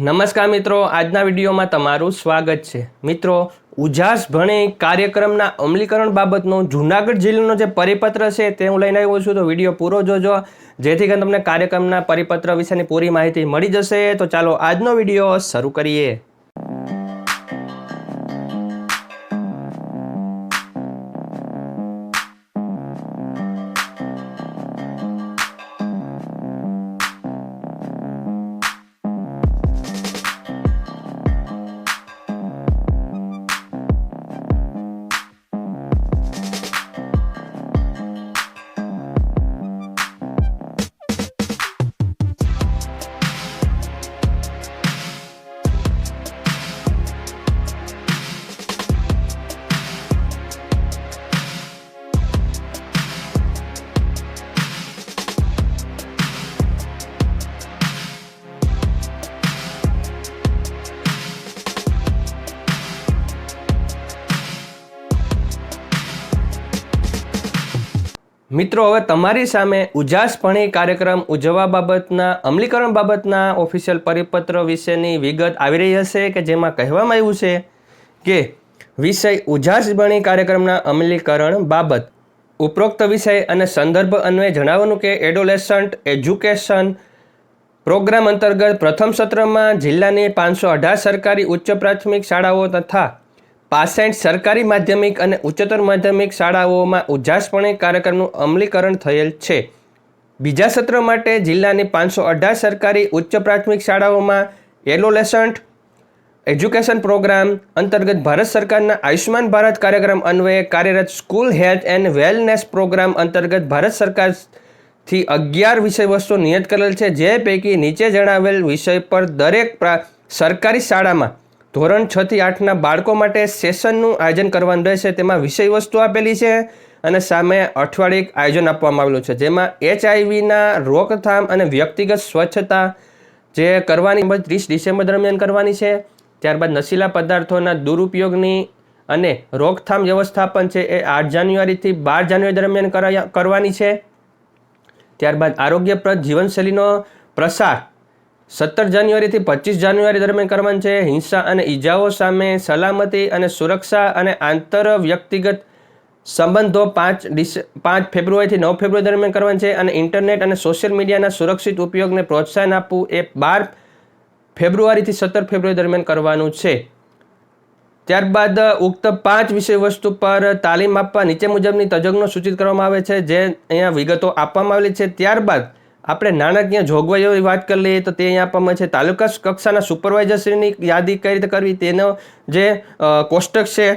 નમસ્કાર મિત્રો, આજના વિડીયોમાં તમારું સ્વાગત છે. મિત્રો, ઉજાસ ભણે કાર્યક્રમના અમલીકરણ બાબતનો જૂનાગઢ જિલ્લાનો જે પરિપત્ર છે તે હું લઈને આવ્યો છું, તો વીડિયો પૂરો જોજો. જેથી કરીને તમને કાર્યક્રમના પરિપત્ર વિશેની પૂરી માહિતી મળી જશે. તો ચાલો આજનો વીડિયો શરૂ કરીએ. મિત્રો, હવે તમારી સામે ઉજાસપણી કાર્યક્રમ ઉજવવા બાબતના, અમલીકરણ બાબતના ઓફિશિયલ પરિપત્ર વિશેની વિગત આવી રહી હશે કે જેમાં કહેવામાં આવ્યું છે કે વિષય ઉજાસપણી કાર્યક્રમના અમલીકરણ બાબત, ઉપરોક્ત વિષય અને સંદર્ભ અન્વયે જણાવવાનું કે એડોલેસન્ટ એજ્યુકેશન પ્રોગ્રામ અંતર્ગત પ્રથમ સત્રમાં જિલ્લાની પાંચસો અઢાર સરકારી ઉચ્ચ પ્રાથમિક શાળાઓ તથા પાસઠ સરકારી માધ્યમિક અને ઉચ્ચતર માધ્યમિક શાળાઓમાં ઉજાસપણે કાર્યક્રમનું અમલીકરણ થયેલ છે. બીજા સત્ર માટે જિલ્લાની પાંચસો અઢાર સરકારી ઉચ્ચ પ્રાથમિક શાળાઓમાં એલોલેસન્ટ એજ્યુકેશન પ્રોગ્રામ અંતર્ગત ભારત સરકારના આયુષ્માન ભારત કાર્યક્રમ અન્વયે કાર્યરત school health and wellness programme અંતર્ગત ભારત સરકારથી અગિયાર વિષય વસ્તુ નિયત કરેલ છે, જે પૈકી નીચે જણાવેલ વિષય પર દરેક પ્રા- સરકારી શાળામાં ધોરણ છ થી આઠના બાળકો માટે સેશનનું આયોજન કરવાનું રહેશે. તેમાં વિષય વસ્તુ આપેલી છે અને સામે અઠવાડિક આયોજન આપવામાં આવેલું છે. જેમાં એચઆઈવીના રોકથામ અને વ્યક્તિગત સ્વચ્છતા જે કરવાની ત્રીસ ડિસેમ્બર દરમિયાન કરવાની છે. ત્યારબાદ નશીલા પદાર્થોના દુરુપયોગની અને રોકથામ વ્યવસ્થાપન છે એ આઠ જાન્યુઆરીથી બાર જાન્યુઆરી દરમિયાન કરવાની છે. ત્યારબાદ આરોગ્યપ્રદ જીવનશૈલીનો પ્રસાર સત્તર જાન્યુઆરીથી પચીસ જાન્યુઆરી દરમિયાન કરવાનું છે. હિંસા અને ઈજાઓ સામે સલામતી અને સુરક્ષા અને આંતર વ્યક્તિગત સંબંધો પાંચ ડિસ, પાંચ ફેબ્રુઆરીથી નવ ફેબ્રુઆરી દરમિયાન કરવાનું છે અને ઇન્ટરનેટ અને સોશિયલ મીડિયાના સુરક્ષિત ઉપયોગને પ્રોત્સાહન આપવું એ બાર ફેબ્રુઆરીથી સત્તર ફેબ્રુઆરી દરમિયાન કરવાનું છે. ત્યારબાદ ઉક્ત પાંચ વિષય વસ્તુ પર તાલીમ આપવા નીચે મુજબની તજજ્ઞો સૂચિત કરવામાં આવે છે. જે અહીંયા વિગતો આપવામાં આવેલી છે. ત્યારબાદ આપણે નાણાકીય જોગવાઈઓની વાત કરી લઈએ તો તે અહીંયા આપવામાં છે, તાલુકા કક્ષાના સુપરવાઇઝરશ્રીની યાદી કઈ રીતે કરવી, તેનો જે કોષ્ટક છે,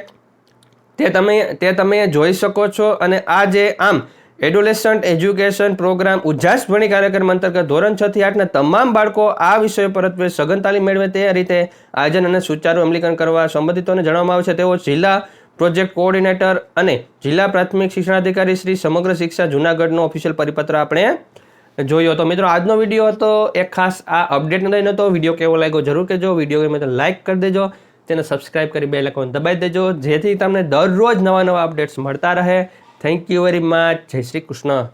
તે તમે તે તમે જોઈ શકો છો અને આ જે આમ એડોલેસન્ટ એજ્યુકેશન પ્રોગ્રામ ઉજાસભણી કાર્યક્રમ અંતર્ગત ધોરણ છ થી આઠના તમામ બાળકો આ વિષયો પર સઘન તાલીમ મેળવે તે રીતે આયોજન અને સુચારુ અમલીકરણ કરવા સંબંધિતોને જણાવવામાં આવે છે. તેઓ જિલ્લા પ્રોજેક્ટ કોઓર્ડિનેટર અને જિલ્લા પ્રાથમિક શિક્ષણાધિકારી શ્રી સમગ્ર શિક્ષા જુનાગઢનો ઓફિશિયલ પરિપત્ર આપણે જોયો તો મિત્રો, આજનો વીડિયો હતો એક ખાસ આ અપડેટ લઈને હતો વીડિયો કેવો લાગ્યો જરૂર કહેજો. વીડિયો ગમે તો લાઇક કરી દેજો, તેને સબસ્ક્રાઇબ કરી બે લાઇકોન દબાવી દેજો, જેથી તમને દરરોજ નવા નવા અપડેટ્સ મળતા રહે. થેન્ક યુ વેરી મચ જય શ્રી કૃષ્ણ.